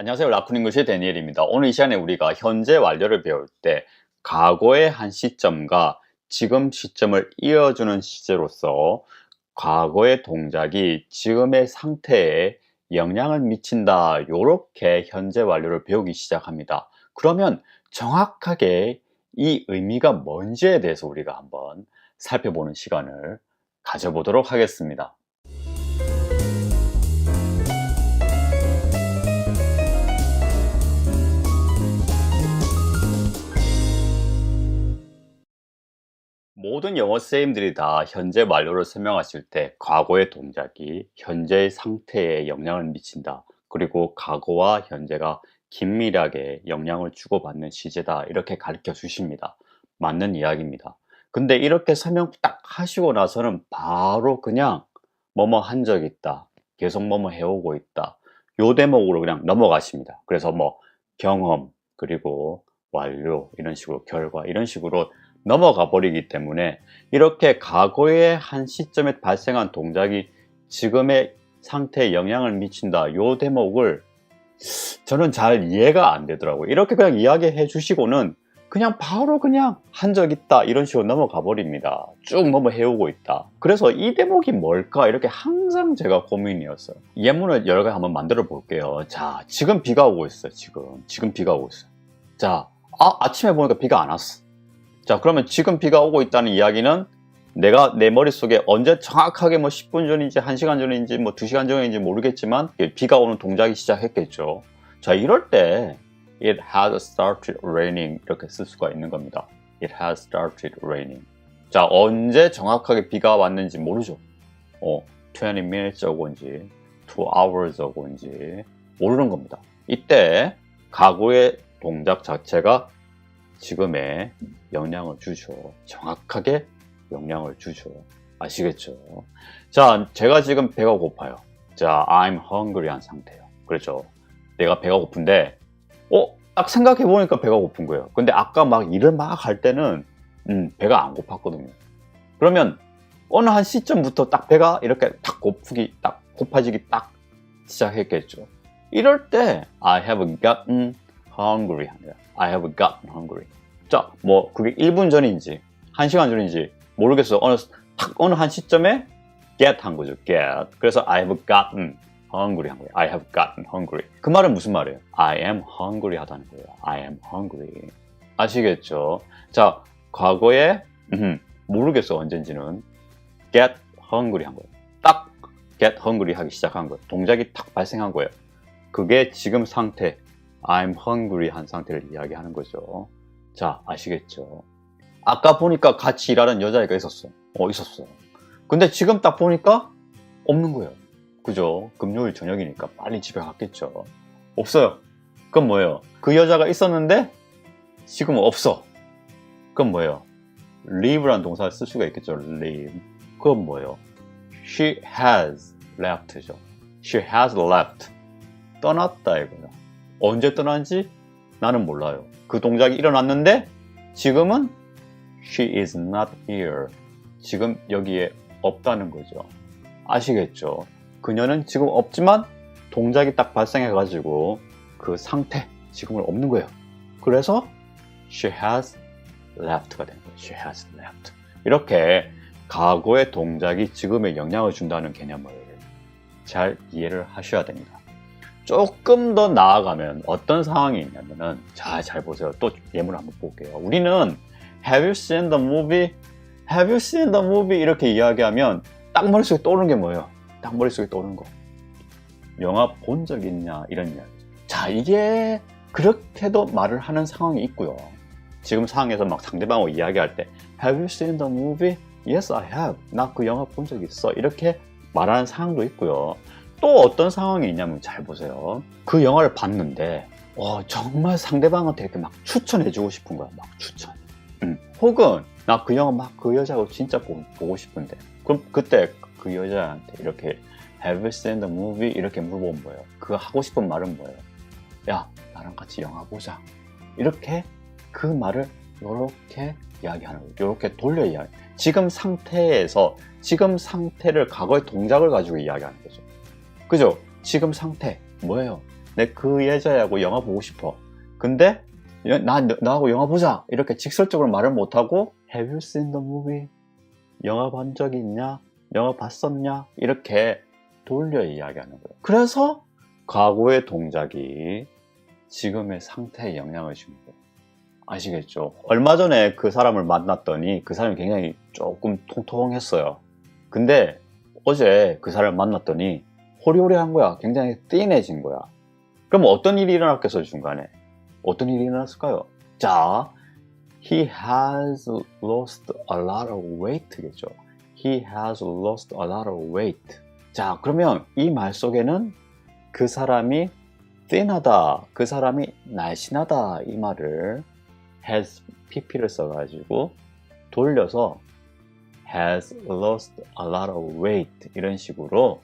안녕하세요. 라쿠닝글의 데니엘입니다. 오늘 이 시간에 우리가 현재 완료를 배울 때 과거의 한 시점과 지금 시점을 이어주는 시제로서 과거의 동작이 지금의 상태에 영향을 미친다. 이렇게 현재 완료를 배우기 시작합니다. 그러면 정확하게 이 의미가 뭔지에 대해서 우리가 한번 살펴보는 시간을 가져보도록 하겠습니다. 모든 영어 선생님들이 다 현재 완료를 설명하실 때 과거의 동작이 현재의 상태에 영향을 미친다. 그리고 과거와 현재가 긴밀하게 영향을 주고받는 시제다. 이렇게 가르쳐 주십니다. 맞는 이야기입니다. 근데 이렇게 설명 딱 하시고 나서는 바로 그냥 뭐뭐 한 적 있다. 계속 뭐뭐 해오고 있다. 요 대목으로 그냥 넘어가십니다. 그래서 뭐 경험, 그리고 완료, 이런 식으로 결과, 이런 식으로 넘어가 버리기 때문에 이렇게 과거의 한 시점에 발생한 동작이 지금의 상태에 영향을 미친다. 요 대목을 저는 잘 이해가 안 되더라고요. 이렇게 그냥 이야기해 주시고는 그냥 바로 그냥 한 적 있다 이런 식으로 넘어가 버립니다. 쭉 뭐뭐 해오고 있다. 그래서 이 대목이 뭘까 이렇게 항상 제가 고민이었어요. 예문을 여러 개 한번 만들어 볼게요. 자, 지금 비가 오고 있어요. 지금 지금 비가 오고 있어요. 자, 아, 아침에 보니까 비가 안 왔어. 자, 그러면 지금 비가 오고 있다는 이야기는 내가 내 머릿속에 언제 정확하게 뭐 10분 전인지 1시간 전인지 뭐 2시간 전인지 모르겠지만 비가 오는 동작이 시작했겠죠. 자, 이럴 때 It has started raining 이렇게 쓸 수가 있는 겁니다. It has started raining. 자, 언제 정확하게 비가 왔는지 모르죠. 어, 20 minutes ago인지 2 hours ago인지 모르는 겁니다. 이때 과거의 동작 자체가 지금에 영향을 주죠. 정확하게 영향을 주죠. 아시겠죠? 자, 제가 지금 배가 고파요. 자, I'm hungry 한 상태예요. 그렇죠? 내가 배가 고픈데, 어? 딱 생각해보니까 배가 고픈 거예요. 근데 아까 막 일을 막 할 때는, 음, 배가 안 고팠거든요. 그러면, 어느 한 시점부터 딱 배가 이렇게 딱 고프기, 딱 고파지기 딱 시작했겠죠. 이럴 때, I have gotten hungry 합니다. I have gotten hungry. 자, 뭐, 그게 1분 전인지, 1시간 전인지 모르겠어. 어느, 딱 어느 한 시점에 get 한 거죠. get. 그래서 I have gotten hungry 한 거예요. I have gotten hungry. 그 말은 무슨 말이에요? I am hungry 하다는 거예요. I am hungry. 아시겠죠? 자, 과거에, 음, 모르겠어. 언젠지는 get hungry 한 거예요. 딱 get hungry 하기 시작한 거예요. 동작이 딱 발생한 거예요. 그게 지금 상태, I'm hungry 한 상태를 이야기하는 거죠. 자, 아시겠죠? 아까 보니까 같이 일하는 여자애가 있었어. 어, 있었어. 근데 지금 딱 보니까 없는 거예요. 그죠? 금요일 저녁이니까 빨리 집에 갔겠죠. 없어요. 그건 뭐예요? 그 여자가 있었는데 지금은 없어. 그건 뭐예요? leave라는 동사를 쓸 수가 있겠죠. leave. 그건 뭐예요? she has left죠. she has left. 떠났다 이거야. 언제 떠난지 나는 몰라요. 그 동작이 일어났는데 지금은 she is not here. 지금 여기에 없다는 거죠. 아시겠죠? 그녀는 지금 없지만 동작이 딱 발생해가지고 그 상태, 지금은 없는 거예요. 그래서 she has left가 되는 거예요. she has left. 이렇게 과거의 동작이 지금에 영향을 준다는 개념을 잘 이해를 하셔야 됩니다. 조금 더 나아가면 어떤 상황이 있냐면은 자, 잘 보세요. 또 예문을 한번 볼게요. 우리는 Have you seen the movie? Have you seen the movie? 이렇게 이야기하면 딱 머릿속에 떠오르는 게 뭐예요? 딱 머릿속에 떠오르는 거. 영화 본 적 있냐? 이런 이야기. 자, 이게 그렇게도 말을 하는 상황이 있고요. 지금 상황에서 막 상대방하고 이야기할 때 Have you seen the movie? Yes, I have. 나 그 영화 본 적 있어. 이렇게 말하는 상황도 있고요. 또 어떤 상황이 있냐면 잘 보세요. 그 영화를 봤는데 어, 정말 상대방한테 이렇게 막 추천해주고 싶은 거야. 막 추천. 음. 혹은 나 그 영화 막 그 여자하고 진짜 보, 보고 싶은데 그럼 그때 그 여자한테 이렇게 Have you seen the movie? 이렇게 물어본 거예요. 그 하고 싶은 말은 뭐예요? 야 나랑 같이 영화 보자. 이렇게 그 말을 이렇게 이야기하는 거예요. 이렇게 돌려 이야기. 지금 상태에서 지금 상태를 과거의 동작을 가지고 이야기하는 거죠. 그죠? 지금 상태 뭐예요? 내 그 여자하고 영화 보고 싶어. 근데 여- 나 나하고 영화 보자 이렇게 직설적으로 말을 못하고 Have you seen the movie? 영화 본 적이 있냐? 영화 봤었냐? 이렇게 돌려 이야기하는 거예요. 그래서 과거의 동작이 지금의 상태에 영향을 주는 거예요. 아시겠죠? 얼마 전에 그 사람을 만났더니 그 사람이 굉장히 조금 통통했어요. 근데 어제 그 사람을 만났더니 호리호리한 거야. 굉장히 띵해진 거야. 그럼 어떤 일이 일어났겠어, 중간에? 어떤 일이 일어났을까요? 자, he has lost a lot of weight겠죠. He has lost a lot of weight. 자, 그러면 이 말 속에는 그 사람이 thin하다, 그 사람이 날씬하다 이 말을 has pp를 써가지고 돌려서 has lost a lot of weight 이런 식으로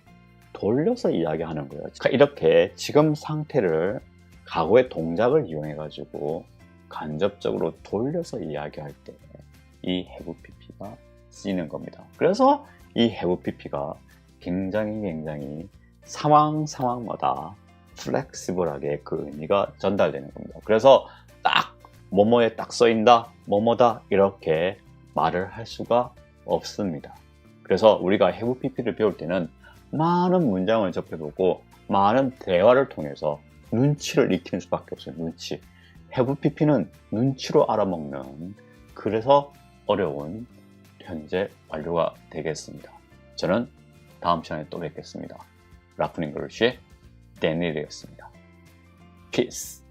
돌려서 이야기하는 거예요. 그러니까 이렇게 지금 상태를 과거의 동작을 이용해 가지고 간접적으로 돌려서 이야기할 때이 have pp가 쓰이는 겁니다. 그래서 이 have pp가 굉장히 굉장히 상황 상황마다 플렉시블하게 그 의미가 전달되는 겁니다. 그래서 딱 뭐뭐에 딱 써인다, 뭐뭐다 이렇게 말을 할 수가 없습니다. 그래서 우리가 have pp를 배울 때는 많은 문장을 접해보고 많은 대화를 통해서 눈치를 익히는 수밖에 없어요. 눈치. have pp는 눈치로 알아먹는 그래서 어려운 현재 완료가 되겠습니다. 저는 다음 시간에 또 뵙겠습니다. 라프닝글리쉬의 데니엘이었습니다. Peace.